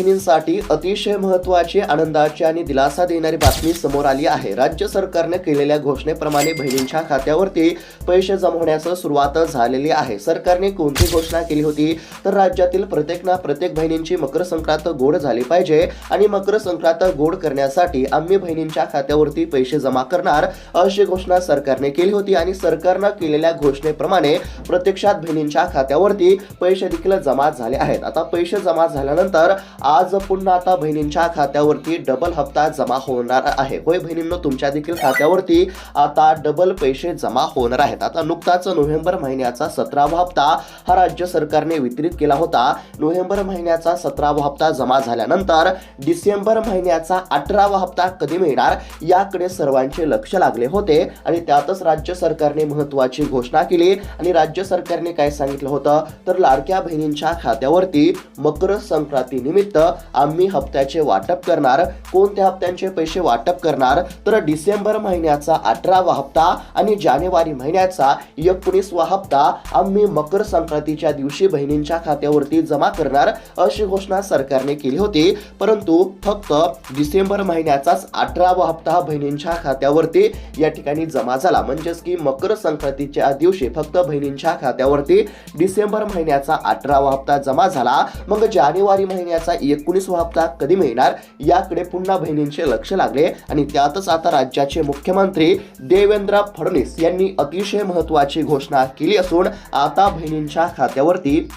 साठी अतिशय महत्वाची आनंदाची आणि दिलासा देणारी बातमी समोर आली आहे. राज्य सरकारने केलेल्या घोषणेप्रमाणे बहिणींच्या खात्यावरती पैसे जमवण्यास सुरुवात झालेली आहे. सरकारने कोणती घोषणा केली होती? तर राज्यातील प्रत्येक ना प्रत्येक बहिणींची मकर संक्रांत गोड झाली पाहिजे आणि मकर संक्रांत गोड करण्यासाठी आम्ही बहिणींच्या खात्यावरती पैसे जमा करणार अशी घोषणा सरकारने केली होती आणि सरकारनं केलेल्या घोषणेप्रमाणे प्रत्यक्षात बहिणींच्या खात्यावरती पैसे देखील जमा झाले आहेत. आता पैसे जमा झाल्यानंतर आज पुन्हा आता बहिणींच्या खात्यावरती डबल हप्ता जमा होणार आहे. होय बहिणींनो तुमच्या देखील खात्यावरती आता डबल पैसे जमा होणार आहेत. आता नुकताच नोव्हेंबर महिन्याचा सतरावा हप्ता हा राज्य सरकारने वितरित केला होता. नोव्हेंबर महिन्याचा सतरावा हप्ता जमा झाल्यानंतर डिसेंबर महिन्याचा अठरावा हप्ता कधी मिळणार याकडे सर्वांचे लक्ष लागले होते आणि त्यातच राज्य सरकारने महत्वाची घोषणा केली आणि राज्य सरकारने काय सांगितलं होतं? तर लाडक्या बहिणींच्या खात्यावरती मकर संक्रांतीनिमित्त आम्ही हप्त्याचे वाटप करणार कोणत्या हप्त्यांचे पैसे वाटप करणार तर डिसेंबर महिन्याचा अठरावा हप्ता आणि जानेवारी महिन्याचा एकोणीसवा हप्ता आम्ही मकर संक्रांतीच्या दिवशी बहिणींच्या खात्यावरती जमा करणार अशी घोषणा सरकारने केली होती. परंतु फक्त डिसेंबर महिन्याचाच अठरावा हप्ता बहिणींच्या खात्यावरती या ठिकाणी जमा झाला. म्हणजेच की मकर संक्रांतीच्या दिवशी फक्त बहिणींच्या खात्यावरती डिसेंबर महिन्याचा अठरावा हप्ता जमा झाला. मग जानेवारी महिन्याचा एकोणीसवा हप्ता कधी मिळणार याकडे पुन्हा बहिणींचे लक्ष लागले. आणि त्यातच आता राज्याचे मुख्यमंत्री देवेंद्र फडणवीस यांनी अतिशय महत्वाची घोषणा केली असून आता बहिणींच्या खात्यावरती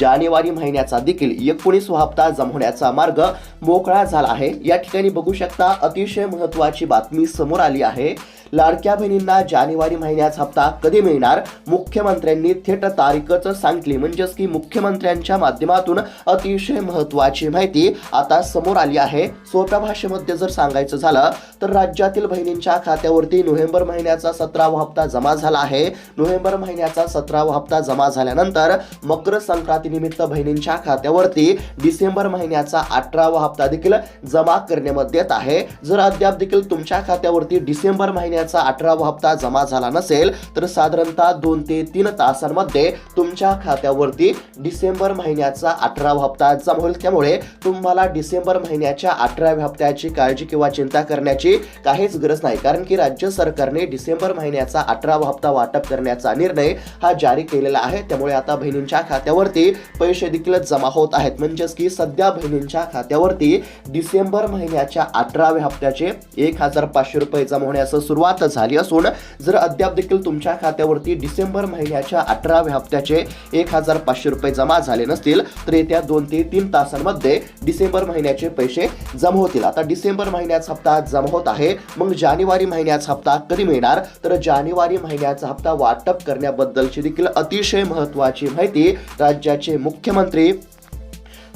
जानेवारी महिन्याचा देखील एकोणीस हप्ता जमवण्याचा मार्ग मोकळा झाला आहे. या ठिकाणी बघू शकता अतिशय महत्वाची बातमी समोर आली आहे. लाडक्या बहिणींना जानेवारी महिन्याचा हप्ता कधी मिळणार? मुख्यमंत्र्यांनी थेट तारीखच सांगितली. म्हणजेच की मुख्यमंत्र्यांच्या माध्यमातून अतिशय महत्वाची माहिती आता समोर आली आहे. सोप्या भाषेमध्ये जर सांगायचं झालं तर राज्यातील बहिणींच्या खात्यावरती नोव्हेंबर महिन्याचा सतरावा हप्ता जमा झाला आहे. नोव्हेंबर महिन्याचा सतरावा हप्ता जमा झाल्यानंतर मकर संक्रांतीनिमित्त बहिणींच्या खात्यावरती डिसेंबर महिन्याचा अठरावा हप्ता देखील जमा करण्यामध्ये येत आहे. जर अद्याप देखील तुमच्या खात्यावरती डिसेंबर महिन्या महिन्याचा अठरावा हप्ता जमा झाला नसेल तर साधारणतः दोन ते तीन तासांमध्ये तुमच्या खात्यावरती डिसेंबर महिन्याचा अठरावा हप्ता जमा होईल. त्यामुळे तुम्हाला डिसेंबर महिन्याच्या अठराव्या हप्त्याची काळजी किंवा चिंता करण्याची काहीच गरज नाही. कारण की राज्य सरकारने डिसेंबर महिन्याचा अठरावा हप्ता वाटप करण्याचा निर्णय हा जारी केलेला आहे. त्यामुळे आता बहिणींच्या खात्यावरती पैसे देखील जमा होत आहेत. म्हणजेच की सध्या बहिणींच्या खात्यावरती डिसेंबर महिन्याच्या अठराव्या हप्त्याचे एक हजार पाचशे रुपये जमा होण्यास सुरुवात झाली असून जर अद्याप देखील तुमच्या खात्यावरती डिसेंबर महिन्याच्या अठराव्या हप्त्याचे एक हजार पाचशे रुपये जमा झाले नसतील तर येत्या दोन ते तीन तासांमध्ये डिसेंबर महिन्याचे पैसे जमा होतील. आता डिसेंबर महिन्याचा हप्ता जमा होत आहे मग जानेवारी महिन्याचा हप्ता कधी मिळणार? तर जानेवारी महिन्याचा हप्ता वाटप करण्याबद्दलची देखील अतिशय महत्वाची माहिती राज्याचे मुख्यमंत्री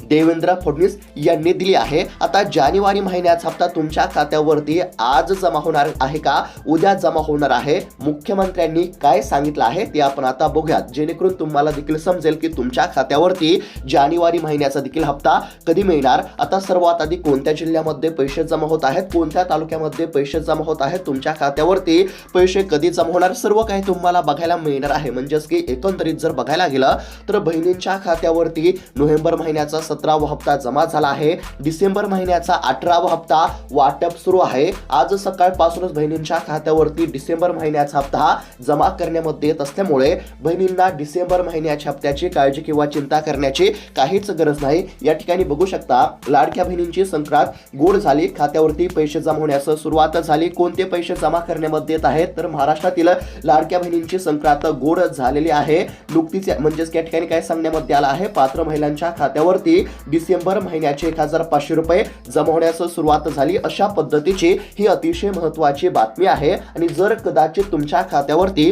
देवेंद्र फडणवीस यांनी दिली आहे. आता जानेवारी महिन्याचा हप्ता तुमच्या खात्यावरती आज जमा होणार आहे का? उद्या जमा होणार आहे. मुख्यमंत्र्यांनी काय सांगितलं आहे ते आपण आता बघूयात. जेणेकरून तुम्हाला देखील समजेल की तुमच्या खात्यावरती जानेवारी महिन्याचा देखील हप्ता कधी मिळणार? आता सर्वात आधी कोणत्या जिल्ह्यामध्ये पैसे जमा होत आहेत? कोणत्या तालुक्यामध्ये पैसे जमा होत आहेत? तुमच्या खात्यावरती पैसे कधी जमा होणार? सर्व काही तुम्हाला बघायला मिळणार आहे. म्हणजेच की एकंदरीत जर बघायला गेलं तर बहिणींच्या खात्यावरती नोव्हेंबर महिन्याचा सतरावा हप्ता जमा झाला आहे. डिसेंबर महिन्याचा अठरावा हप्ता वाटप सुरू आहे. आज सकाळपासूनच बहिणींच्या खात्यावरती डिसेंबर महिन्याचा हप्ता जमा करण्यामध्ये येत असल्यामुळे बहिणींना डिसेंबर महिन्याच्या हप्त्याची काळजी किंवा चिंता करण्याची काहीच गरज नाही. या ठिकाणी बघू शकता लाडक्या बहिणींची संक्रांत गोड झाली. खात्यावरती पैसे जमा होण्यास सुरुवात झाली. कोणते पैसे जमा करण्यामध्ये येत आहेत? तर महाराष्ट्रातील लाडक्या बहिणींची संक्रांत गोड झालेली आहे. नुकतीच म्हणजेच या ठिकाणी काय सांगण्यामध्ये आलं आहे? पात्र महिलांच्या खात्यावरती डिसेंबर महिन्याचे एक हजार पाचशे रुपये जमा होण्यास सुरुवात झाली अशा पद्धतीची ही अतिशय महत्वाची बातमी आहे. आणि जर कदाचित तुमच्या खात्यावरती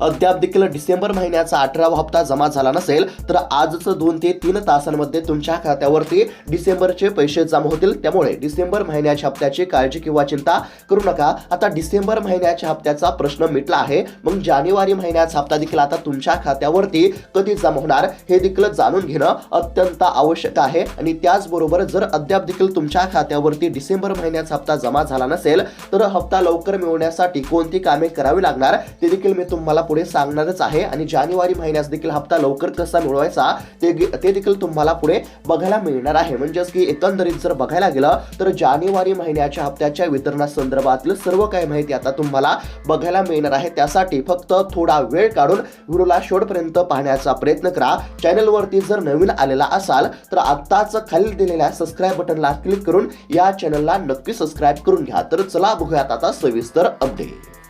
अद्याप देखील डिसेंबर महिन्याचा अठरावा हप्ता जमा झाला नसेल तर आजच दोन ते तीन तासांमध्ये तुमच्या खात्यावरती डिसेंबरचे पैसे जमा होतील. त्यामुळे डिसेंबर महिन्याच्या हप्त्याची काळजी किंवा चिंता करू नका. आता डिसेंबर महिन्याच्या हप्त्याचा प्रश्न मिटला आहे. मग जानेवारी महिन्याचा हप्ता देखील आता तुमच्या खात्यावरती कधी जमा होणार हे देखील जाणून घेणं अत्यंत आवश्यक आहे. आणि त्याचबरोबर जर अद्याप देखील तुमच्या खात्यावरती डिसेंबर महिन्याचा हप्ता जमा झाला नसेल तर हप्ता लवकर मिळवण्यासाठी कोणती कामे करावी लागणार ते देखील मी तुम्हाला पुढे सांगणारच आहे आणि जानेवारी महिन्यास देखील हप्ता लवकर कसा मिळवायचा ते ते देखील तुम्हाला पुढे बघायला मिळणार आहे. म्हणजेच की एकंदरीत जर बघायला गेलं तर जानेवारी महिन्याच्या हप्त्याच्या वितरणासंदर्भातील सर्व काही माहिती आता तुम्हाला बघायला मिळणार आहे. त्यासाठी फक्त थोडा वेळ काढून व्हिडिओला शेवटपर्यंत पाहण्याचा प्रयत्न करा. चॅनलवरती जर नवीन आलेला असाल तर आत्ताच खाली दिलेल्या सबस्क्राईब बटनला क्लिक करून या चॅनलला नक्की सबस्क्राईब करून घ्या. तर चला बघूयात आता सविस्तर अपडेट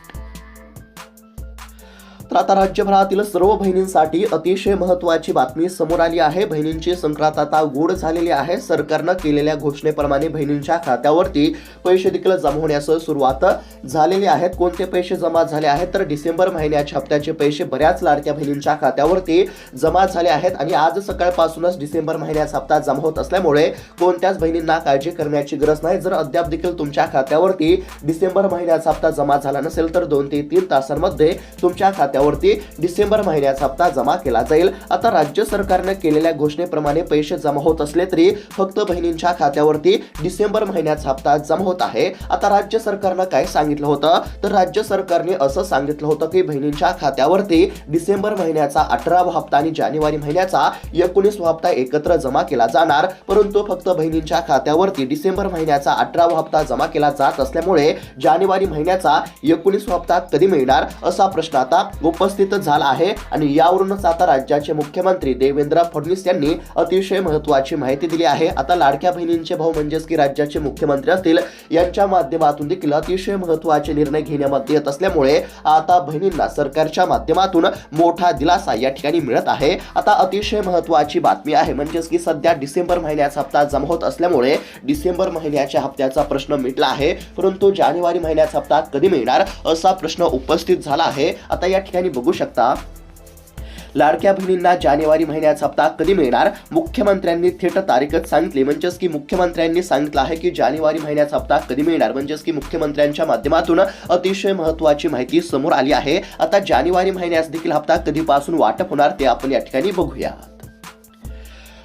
तर आता राज्यभरातील सर्व बहिणींसाठी अतिशय महत्वाची बातमी समोर आली आहे. बहिणींची संक्रांत आता गोड झालेली आहे. सरकारनं केलेल्या घोषणेप्रमाणे बहिणींच्या खात्यावरती पैसे देखील जमा होण्यास सुरुवात झालेली आहेत कोणते पैसे जमा झाले आहेत? तर डिसेंबर महिन्याच्या हप्त्याचे पैसे बऱ्याच लाडक्या बहिणींच्या खात्यावरती जमा झाले आहेत आणि आज सकाळपासूनच डिसेंबर महिन्याचा हप्ता जमा होत असल्यामुळे कोणत्याच बहिणींना काळजी करण्याची गरज नाही. जर अद्याप देखील तुमच्या खात्यावरती डिसेंबर महिन्याचा हप्ता जमा झाला नसेल तर दोन ते तीन तासांमध्ये तुमच्या खात्यावरती डिसेंबर महिन्याचा हप्ता जमा केला जाईल. आता राज्य सरकारने केलेल्या घोषणेप्रमाणे पैसे जमा होत असले तरी फक्त बहिणींच्या खात्यावरती डिसेंबर महिन्याचा हप्ता जमा होत आहे. आता राज्य सरकारनं काय सांगितलं होतं? तर राज्य सरकारने असं सांगितलं होतं की बहिणींच्या खात्यावरती डिसेंबर महिन्याचा अठरावा हप्ता आणि जानेवारी महिन्याचा एकोणीसवा हप्ता एकत्र जमा केला जाणार. परंतु फक्त बहिणींच्या खात्यावरती डिसेंबर महिन्याचा अठरावा हप्ता जमा केला जात असल्यामुळे जानेवारी महिन्याचा एकोणीसवा हप्ता कधी मिळणार असा प्रश्न आता उपस्थित झाला आहे. आणि यावरूनच आता राज्याचे मुख्यमंत्री देवेंद्र फडणवीस यांनी अतिशय महत्वाची माहिती दिली आहे. आता लाडक्या बहिणींचे भाऊ म्हणजेच की राज्याचे मुख्यमंत्री असतील यांच्या माध्यमातून देखील अतिशय महत्त्वाचे निर्णय घेण्यामध्ये येत असल्यामुळे आता बहिणींना सरकारच्या माध्यमातून मोठा दिलासा या ठिकाणी मिळत आहे. आता अतिशय महत्वाची बातमी आहे म्हणजेच की सध्या डिसेंबर महिन्याचा हप्ता जमा होत असल्यामुळे डिसेंबर महिन्याच्या हप्त्याचा प्रश्न मिटला आहे. परंतु जानेवारी महिन्याचा हप्ता कधी मिळणार असा प्रश्न उपस्थित झाला आहे. आता या ठिकाणी बघू शकता. लाडक्या बहिणींना जानेवारी महिन्याचा हप्ता कधी मिळणार? मुख्यमंत्र्यांनी थेट तारीखच सांगितली. म्हणजेच की मुख्यमंत्र्यांनी सांगितलं आहे की जानेवारी महिन्याचा हप्ता कधी मिळणार? म्हणजेच की मुख्यमंत्र्यांच्या माध्यमातून अतिशय महत्वाची माहिती समोर आली आहे. आता जानेवारी महिन्यास देखील हप्ता कधीपासून वाटप होणार ते आपण या ठिकाणी बघूया.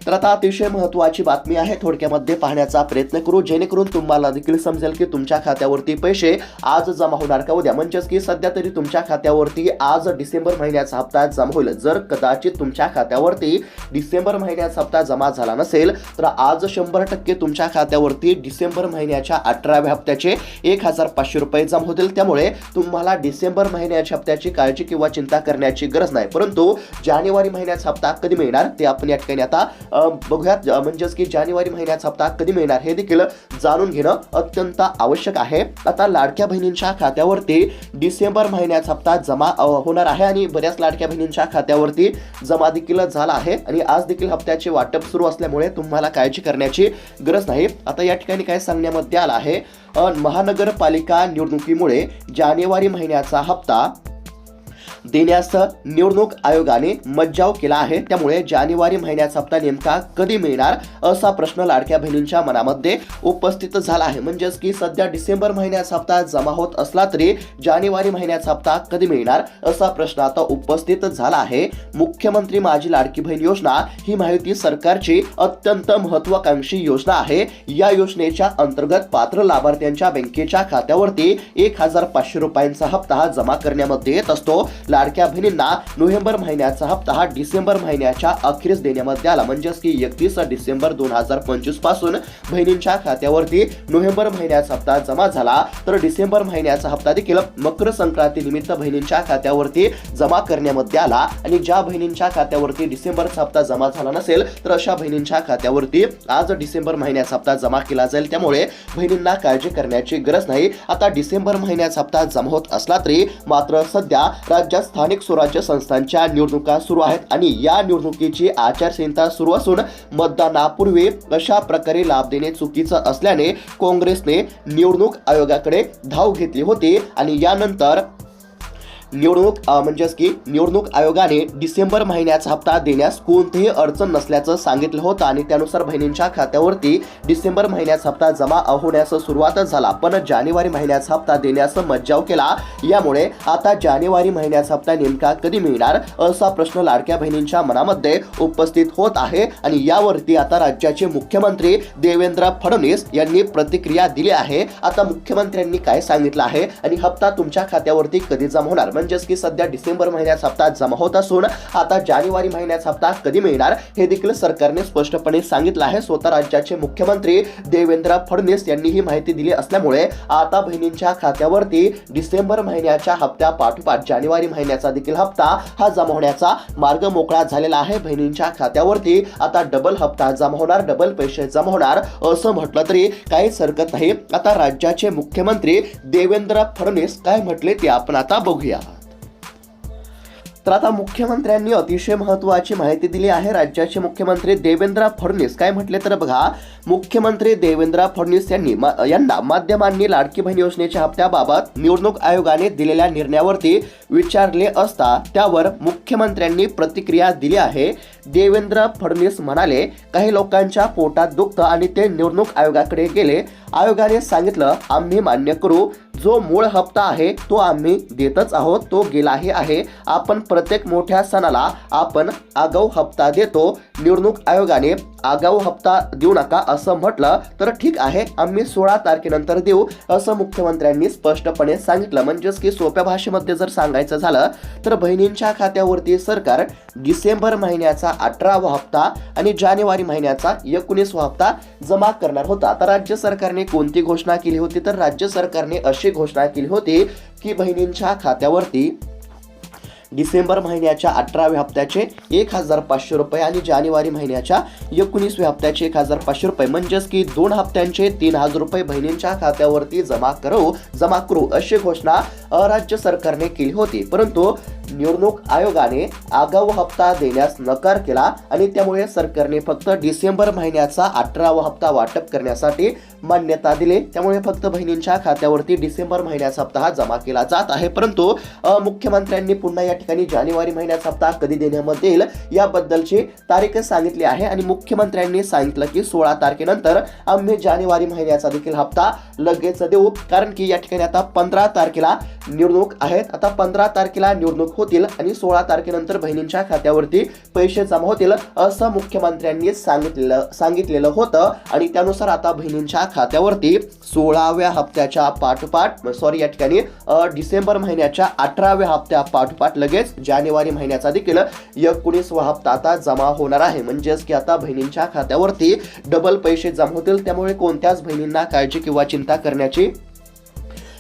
तर आता अतिशय महत्वाची बातमी आहे. थोडक्यामध्ये पाहण्याचा प्रयत्न करू. जेणेकरून तुम्हाला देखील समजेल की तुमच्या खात्यावरती पैसे आज जमा होणार का? उद्या म्हणजेच की सध्या तरी तुमच्या खात्यावरती आज डिसेंबर महिन्याचा हप्ता जमा होईल. जर कदाचित तुमच्या खात्यावरती डिसेंबर महिन्याचा हप्ता जमा झाला नसेल तर आज शंभर टक्के तुमच्या खात्यावरती डिसेंबर महिन्याच्या अठराव्या हप्त्याचे एक हजार पाचशे रुपये जमा होतील. त्यामुळे तुम्हाला डिसेंबर महिन्याच्या हप्त्याची काळजी किंवा चिंता करण्याची गरज नाही. परंतु जानेवारी महिन्याचा हप्ता कधी मिळणार? ते आपण या ठिकाणी आता बघूयात म्हणजेच की जानेवारी महिन्याचा हप्ता कधी मिळणार हे देखील जाणून घेणं अत्यंत आवश्यक आहे. आता लाडक्या बहिणींच्या खात्यावरती डिसेंबर महिन्याचा हप्ता जमा होणार आहे आणि बऱ्याच लाडक्या बहिणींच्या खात्यावरती जमा देखील झाला आहे आणि आज देखील हप्त्याचे वाटप सुरू असल्यामुळे तुम्हाला काळजी करण्याची गरज नाही. आता या ठिकाणी काय सांगण्यामध्ये आलं आहे? महानगरपालिका निवडणुकीमुळे जानेवारी महिन्याचा हप्ता देण्यास निवडणूक आयोगाने मज्जाव केला आहे. त्यामुळे जानेवारी महिन्याचा हप्ता नेमका कधी मिळणार असा प्रश्न लाडक्या बहिणींच्या मनामध्ये उपस्थित झाला आहे. म्हणजेच की सध्या डिसेंबर महिन्याचा हप्ता जमा होत असला तरी जानेवारी महिन्याचा हप्ता कधी मिळणार असा प्रश्न आता उपस्थित झाला आहे. मुख्यमंत्री माझी लाडकी बहीण योजना ही माहिती सरकारची अत्यंत महत्वाकांक्षी योजना आहे. या योजनेच्या अंतर्गत पात्र लाभार्थ्यांच्या बँकेच्या खात्यावरती एक हजार पाचशे रुपयांचा हप्ता जमा करण्यामध्ये येत असतो. लाडक्या बहिणींना नोव्हेंबर महिन्याचा हप्ता हा डिसेंबर महिन्याच्या अखेरीस देण्यामध्ये आला. म्हणजेच की एकतीस डिसेंबर दोन हजार पंचवीसपासून बहिणींच्या खात्यावरती नोव्हेंबर महिन्याचा हप्ता जमा झाला. तर डिसेंबर महिन्याचा हप्ता देखील मकर संक्रांती निमित्त बहिणींच्या खात्यावरती जमा करण्यामध्ये आला. आणि ज्या बहिणींच्या खात्यावरती डिसेंबरचा हप्ता जमा झाला नसेल तर अशा बहिणींच्या खात्यावरती आज डिसेंबर महिन्याचा हप्ता जमा केला जाईल. त्यामुळे बहिणींना काळजी करण्याची गरज नाही. आता डिसेंबर महिन्याचा हप्ता जमा होत असला तरी मात्र सध्या राज्यात स्थानिक स्वराज्य संस्थांच्या निवडणुका सुरू आहेत आणि या निवडणुकीची आचारसंहिता सुरू असून मतदानापूर्वी अशा प्रकारे लाभ देणे चुकीचं असल्याने काँग्रेसने निवडणूक आयोगाकडे धाव घेतली होती आणि यानंतर निवडणूक म्हणजेच की निवडणूक आयोगाने डिसेंबर महिन्याचा हप्ता देण्यास कोणतीही अडचण नसल्याचं सांगितलं होतं आणि त्यानुसार बहिणींच्या खात्यावरती डिसेंबर महिन्याचा हप्ता जमा होण्यास सुरुवातच झाला. पण जानेवारी महिन्याचा हप्ता देण्यास मज्जाव केला. यामुळे आता जानेवारी महिन्याचा हप्ता नेमका कधी मिळणार असा प्रश्न लाडक्या बहिणींच्या मनामध्ये उपस्थित होत आहे आणि यावरती आता राज्याचे मुख्यमंत्री देवेंद्र फडणवीस यांनी प्रतिक्रिया दिली आहे. आता मुख्यमंत्र्यांनी काय सांगितलं आहे आणि हप्ता तुमच्या खात्यावरती कधी जमा होणार? म्हणजेच की सध्या डिसेंबर महिन्याचा हप्ता जमा होत असून आता जानेवारी महिन्याचा हप्ता कधी मिळणार हे देखील सरकारने स्पष्टपणे सांगितलं आहे. स्वतः राज्याचे मुख्यमंत्री देवेंद्र फडणवीस यांनी ही माहिती दिली असल्यामुळे आता बहिणींच्या खात्यावरती डिसेंबर महिन्याच्या हप्त्या पाठोपाठ जानेवारी महिन्याचा देखील हप्ता हा जमा होण्याचा मार्ग मोकळा झालेला आहे. बहिणींच्या खात्यावरती आता डबल हप्ता जमा होणार डबल पैसे जमा होणार असं म्हटलं तरी काहीच हरकत नाही. आता राज्याचे मुख्यमंत्री देवेंद्र फडणवीस काय म्हटले ते आपण आता बघूया. तर आता मुख्यमंत्र्यांनी अतिशय महत्वाची माहिती दिली आहे. राज्याचे मुख्यमंत्री देवेंद्र फडणवीस. काय म्हटले तर बघा मुख्यमंत्री देवेंद्र फडणवीस यांनी मा- यांना माध्यमांनी लाडकी बहीण योजनेच्या हप्त्याबाबत निवडणूक आयोगाने दिलेल्या निर्णयावरती विचारले असता त्यावर मुख्यमंत्र्यांनी प्रतिक्रिया दिली आहे. देवेंद्र फडणवीस म्हणाले काही लोकांच्या पोटात दुखतं आणि ते निवडणूक आयोगाकडे गेले. आयोगाने सांगितलं आम्ही मान्य करू. जो मूळ हप्ता आहे तो आम्ही देतच आहोत तो गेलाही आहे. आपण प्रत्येक मोठ्या सणाला आपण आगाऊ हप्ता देतो. निवडणूक आयोगाने आगाऊ हप्ता देऊ नका असं म्हटलं तर ठीक आहे आम्ही सोळा तारखेनंतर देऊ असं मुख्यमंत्र्यांनी स्पष्टपणे सांगितलं. म्हणजेच की सोप्या भाषेमध्ये जर सांगायचं झालं तर बहिणींच्या खात्यावरती सरकार डिसेंबर महिन्याचा अठरावा हप्ता आणि जानेवारी महिन्याचा एकोणीसवा हप्ता जमा करणार होता. आता राज्य सरकारने कोणती घोषणा केली होती? तर राज्य सरकारने अशी घोषणा केली होती की बहिणींच्या खात्यावरती डिसेंबर महिन्याच्या अठराव्या हप्त्याचे एक हजार पाचशे रुपये आणि जानेवारी महिन्याच्या एकोणीसव्या हप्त्याचे एक हजार पाचशे रुपये. म्हणजेच की दोन हप्त्यांचे तीन हजार रुपये बहिणींच्या खात्यावरती जमा करू जमा करू अशी घोषणा राज्य सरकारने केली होती. परंतु निवडणूक आयोगाने आगाऊ हप्ता देण्यास नकार केला आणि त्यामुळे सरकारने फक्त डिसेंबर महिन्याचा अठरावा हप्ता वाटप करण्यासाठी मान्यता दिली. त्यामुळे फक्त बहिणींच्या खात्यावरती डिसेंबर महिन्याचा हप्ता हा जमा केला जात आहे. परंतु मुख्यमंत्र्यांनी पुन्हा या ठिकाणी जानेवारी महिन्याचा हप्ता कधी देण्यामध्ये येईल याबद्दलची तारीख सांगितली आहे आणि मुख्यमंत्र्यांनी सांगितलं की सोळा तारखेनंतर आम्ही जानेवारी महिन्याचा देखील हप्ता लगेच देऊ. कारण की या ठिकाणी आता पंधरा तारखेला निवडणूक आहेत. आता पंधरा तारखेला निवडणूक होतील आणि सोळा तारखेनंतर बहिणींच्या खात्यावरती पैसे जमा होतील असं मुख्यमंत्र्यांनी सांगितलेलं सांगितलेलं होतं. आणि त्यानुसार आता बहिणींच्या खात्यावरती सोळाव्या हप्त्याच्या पाठोपाठ सॉरी या ठिकाणी डिसेंबर महिन्याच्या अठराव्या हप्त्या पाठोपाठ लगेच जानेवारी महिन्याचा देखील एकोणीसवा हप्ता आता जमा होणार आहे. म्हणजेच की आता बहिणींच्या खात्यावरती डबल पैसे जमा होतील. त्यामुळे कोणत्याच बहिणींना काळजी किंवा चिंता करण्याची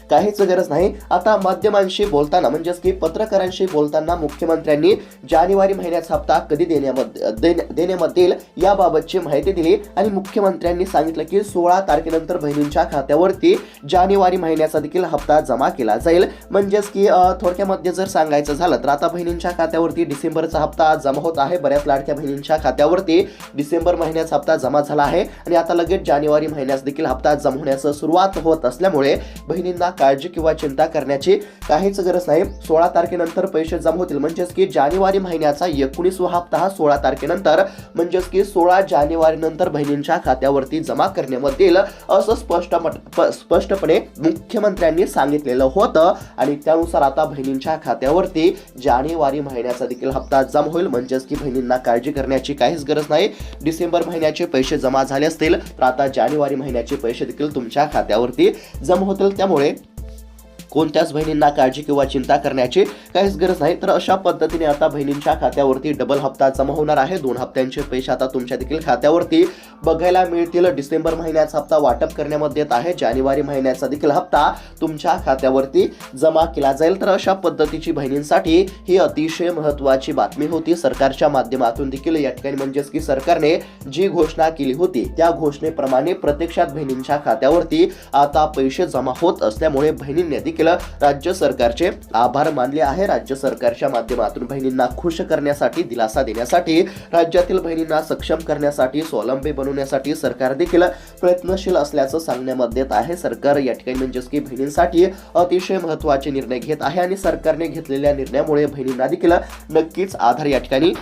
काहीच गरज नाही. आता माध्यमांशी बोलताना म्हणजेच की पत्रकारांशी बोलताना मुख्यमंत्र्यांनी जानेवारी महिन्याचा हप्ता कधी देण्यामध्ये देण्यामध्ये येईल याबाबतची माहिती दिली आणि मुख्यमंत्र्यांनी सांगितलं की सोळा तारखेनंतर बहिणींच्या खात्यावरती जानेवारी महिन्याचा देखील हप्ता जमा केला जाईल. म्हणजेच की थोडक्यामध्ये जर सांगायचं झालं तर आता बहिणींच्या खात्यावरती डिसेंबरचा हप्ता जमा होत आहे. बऱ्याच लाडक्या बहिणींच्या खात्यावरती डिसेंबर महिन्याचा हप्ता जमा झाला आहे आणि आता लगेच जानेवारी महिन्यास देखील हप्ता जमा होण्यास सुरुवात होत असल्यामुळे बहिणींना काळजी किंवा चिंता करण्याची काहीच गरज नाही. सोळा तारखेनंतर पैसे जमा होतील. म्हणजेच की जानेवारी महिन्याचा एकोणीसवा हप्ता हा सोळा तारखेनंतर. म्हणजेच की सोळा जानेवारीनंतर बहिणींच्या खात्यावरती जमा करण्यामध्ये येईल असं स्पष्ट प- स्पष्टपणे मुख्यमंत्र्यांनी सांगितलेलं होतं. आणि त्यानुसार आता बहिणींच्या खात्यावरती जानेवारी महिन्याचा देखील हप्ता जमा होईल. म्हणजेच की बहिणींना काळजी करण्याची काहीच गरज नाही. डिसेंबर महिन्याचे पैसे जमा झाले असतील तर आता जानेवारी महिन्याचे पैसे देखील तुमच्या खात्यावरती जमा होतील. त्यामुळे कोणत्याच बहिणींना काळजी किंवा चिंता करण्याची काहीच गरज नाही. तर अशा पद्धतीने आता बहिणींच्या खात्यावरती डबल हप्ता जमा होणार आहे. दोन हप्त्यांचे पैसे आता तुमच्या देखील खात्यावरती बघायला मिळतील. डिसेंबर महिन्याचा हप्ता वाटप करण्यामध्ये येत आहे. जानेवारी महिन्याचा देखील हप्ता तुमच्या खात्यावरती जमा केला जाईल. तर अशा पद्धतीची बहिणींसाठी ही अतिशय महत्वाची बातमी होती. सरकारच्या माध्यमातून देखील या ठिकाणी म्हणजेच की सरकारने जी घोषणा केली होती त्या घोषणेप्रमाणे प्रत्यक्षात बहिणींच्या खात्यावरती आता पैसे जमा होत असल्यामुळे बहिणींनी देखील राज्य सरकारचे आभार मानले आहे. राज्य सरकारच्या माध्यमातून बहिणींना खुश करण्यासाठी दिलासा देण्यासाठी राज्यातील बहिणींना सक्षम करण्यासाठी स्वावलंबी बनवण्यासाठी सरकार देखील प्रयत्नशील असल्याचं सांगण्यामध्ये येत आहे. सरकार या ठिकाणी म्हणजेच की बहिणींसाठी अतिशय महत्त्वाचे निर्णय घेत आहे आणि सरकारने घेतलेल्या निर्णयामुळे बहिणींना देखील नक्कीच आधार या ठिकाणी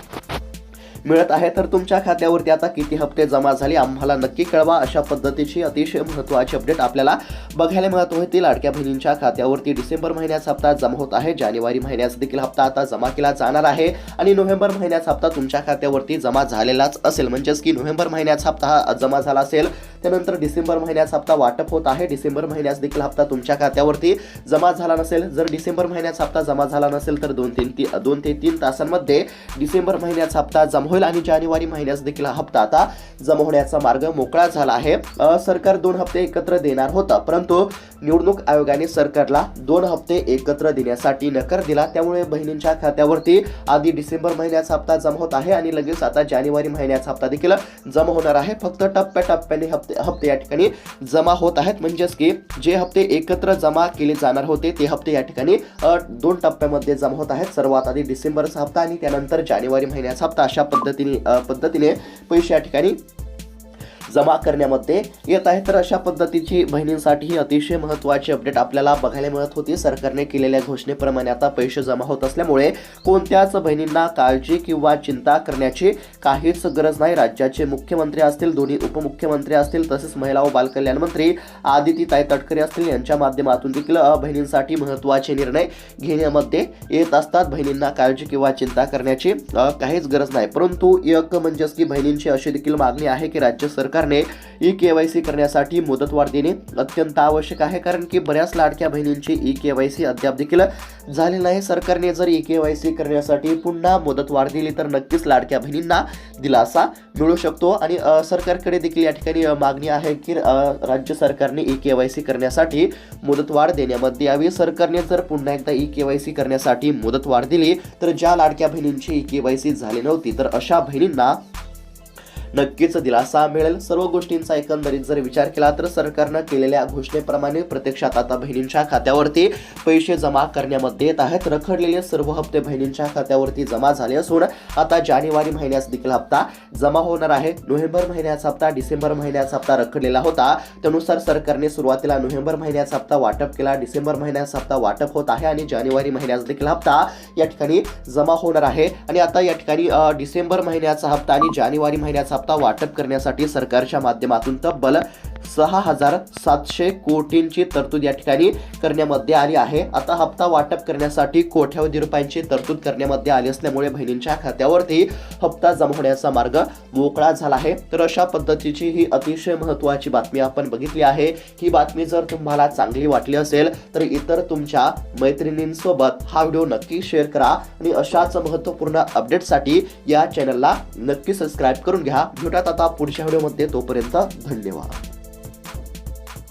मिळत आहे तर तुमच्या खात्यावरती आता किती हप्ते जमा झाले आम्हाला नक्की कळवा. अशा पद्धतीची अतिशय महत्त्वाची अपडेट आपल्याला बघायला मिळत होती लाडक्या बहिणींच्या खात्यावरती डिसेंबर महिन्याचा हप्ता जमा होत आहे. जानेवारी महिन्याचा देखील हप्ता आता जमा केला जाणार आहे आणि नोव्हेंबर महिन्याचा हप्ता तुमच्या खात्यावरती जमा झालेलाच असेल. म्हणजेच की नोव्हेंबर महिन्याचा हप्ता हा जमा झाला असेल त्यानंतर डिसेंबर महिन्याचा हप्ता वाटप होत आहे. डिसेंबर महिन्यास देखील हप्ता तुमच्या खात्यावरती जमा झाला नसेल. जर डिसेंबर महिन्याचा हप्ता जमा झाला नसेल तर दोन तीन ती दोन ते तीन तासांमध्ये डिसेंबर महिन्याचा हप्ता जमा होईल आणि जानेवारी महिन्यास देखील हा हप्ता आता जमा होण्याचा मार्ग मोकळा झाला आहे. सरकार दोन हप्ते एकत्र देणार होतं परंतु निवडणूक आयोगाने सरकारला दोन हप्ते एकत्र देण्यासाठी नकार दिला. त्यामुळे बहिणींच्या खात्यावरती आधी डिसेंबर महिन्याचा हप्ता जमा होत आहे आणि लगेच आता जानेवारी महिन्याचा हप्ता देखील जमा होणार आहे. फक्त टप्प्याटप्प्याने हप्ते हप्ते या ठिकाणी जमा होत आहेत. म्हणजेच की जे हप्ते एकत्र जमा केले जाणार होते ते हप्ते या ठिकाणी दोन टप्प्यामध्ये जमा होत आहेत. सर्वात आधी डिसेंबरचा हप्ता आणि त्यानंतर जानेवारी महिन्याचा हप्ता. अशा पद्धतीने पद्धतीने पद्धतीने पैसे या ठिकाणी जमा करण्यामध्ये येत आहे. तर अशा पद्धतीची बहिणींसाठी ही अतिशय महत्त्वाची अपडेट आपल्याला बघायला मिळत होती. सरकारने केलेल्या घोषणेप्रमाणे आता पैसे जमा होत असल्यामुळे कोणत्याच बहिणींना काळजी किंवा चिंता करण्याची काहीच गरज नाही. राज्याचे मुख्यमंत्री असतील दोन्ही उपमुख्यमंत्री असतील तसेच महिला व बालकल्याण मंत्री आदिती ताई तटकरे असतील यांच्या माध्यमातून देखील बहिणींसाठी महत्त्वाचे निर्णय घेण्यामध्ये येत असतात. बहिणींना काळजी किंवा चिंता करण्याची काहीच गरज नाही. परंतु एक म्हणजेच की बहिणींची अशी देखील मागणी आहे की राज्य सरकार सरकारने ई के वाय सी करण्यासाठी मुदतवाढ देणे अत्यंत आवश्यक आहे कारण की बऱ्याच लाडक्या बहिणींची ई के वाय सी अद्याप देखील झाली नाही. सरकारने जर ई के वाय सी करण्यासाठी पुन्हा मुदतवाढ दिली तर नक्कीच लाडक्या बहिणींना दिलासा मिळू शकतो. आणि सरकारकडे देखील या ठिकाणी मागणी आहे की राज्य सरकारने ई के वाय सी करण्यासाठी मुदतवाढ देण्यामध्ये यावी. सरकारने जर पुन्हा एकदा ई के वाय सी करण्यासाठी मुदतवाढ दिली तर ज्या लाडक्या बहिणींची ई के वाय सी झाली नव्हती तर अशा बहिणींना नक्कीच दिलासा मिळेल. सर्व गोष्टींचा एकंदरीत जर विचार केला तर सरकारनं केलेल्या घोषणेप्रमाणे प्रत्यक्षात आता बहिणींच्या खात्यावरती पैसे जमा करण्यामध्ये येत आहेत. रखडलेले सर्व हप्ते बहिणींच्या खात्यावरती जमा झाले असून आता जानेवारी महिन्यास देखील हप्ता जमा होणार आहे. नोव्हेंबर महिन्याचा हप्ता डिसेंबर महिन्याचा हप्ता रखडलेला होता. त्यानुसार सरकारने सुरुवातीला नोव्हेंबर महिन्याचा हप्ता वाटप केला. डिसेंबर महिन्याचा हप्ता वाटप होत आहे आणि जानेवारी महिन्यास देखील हप्ता या ठिकाणी जमा होणार आहे. आणि आता या ठिकाणी डिसेंबर महिन्याचा हप्ता आणि जानेवारी महिन्याचा हप्ता वाटप करण्यासाठी सरकारच्या माध्यमातून तब्बल सहा हजार सातशे कोटींची तरतूद या ठिकाणी करण्यामध्ये आली आहे. आता हप्ता वाटप करण्यासाठी कोट्यावधी रुपयांची तरतूद करण्यामध्ये आली असल्यामुळे बहिणींच्या खात्यावरती हप्ता जमा होण्याचा मार्ग मोकळा झाला आहे. तर अशा पद्धतीची ही अतिशय महत्त्वाची बातमी आपण बघितली आहे. ही बातमी जर तुम्हाला चांगली वाटली असेल तर इतर तुमच्या मैत्रिणींसोबत हा व्हिडिओ नक्की शेअर करा आणि अशाच महत्त्वपूर्ण अपडेटसाठी या चॅनलला नक्की सबस्क्राईब करून घ्या. भेटत आता पुढच्या व्हिडिओमध्ये. तोपर्यंत धन्यवाद.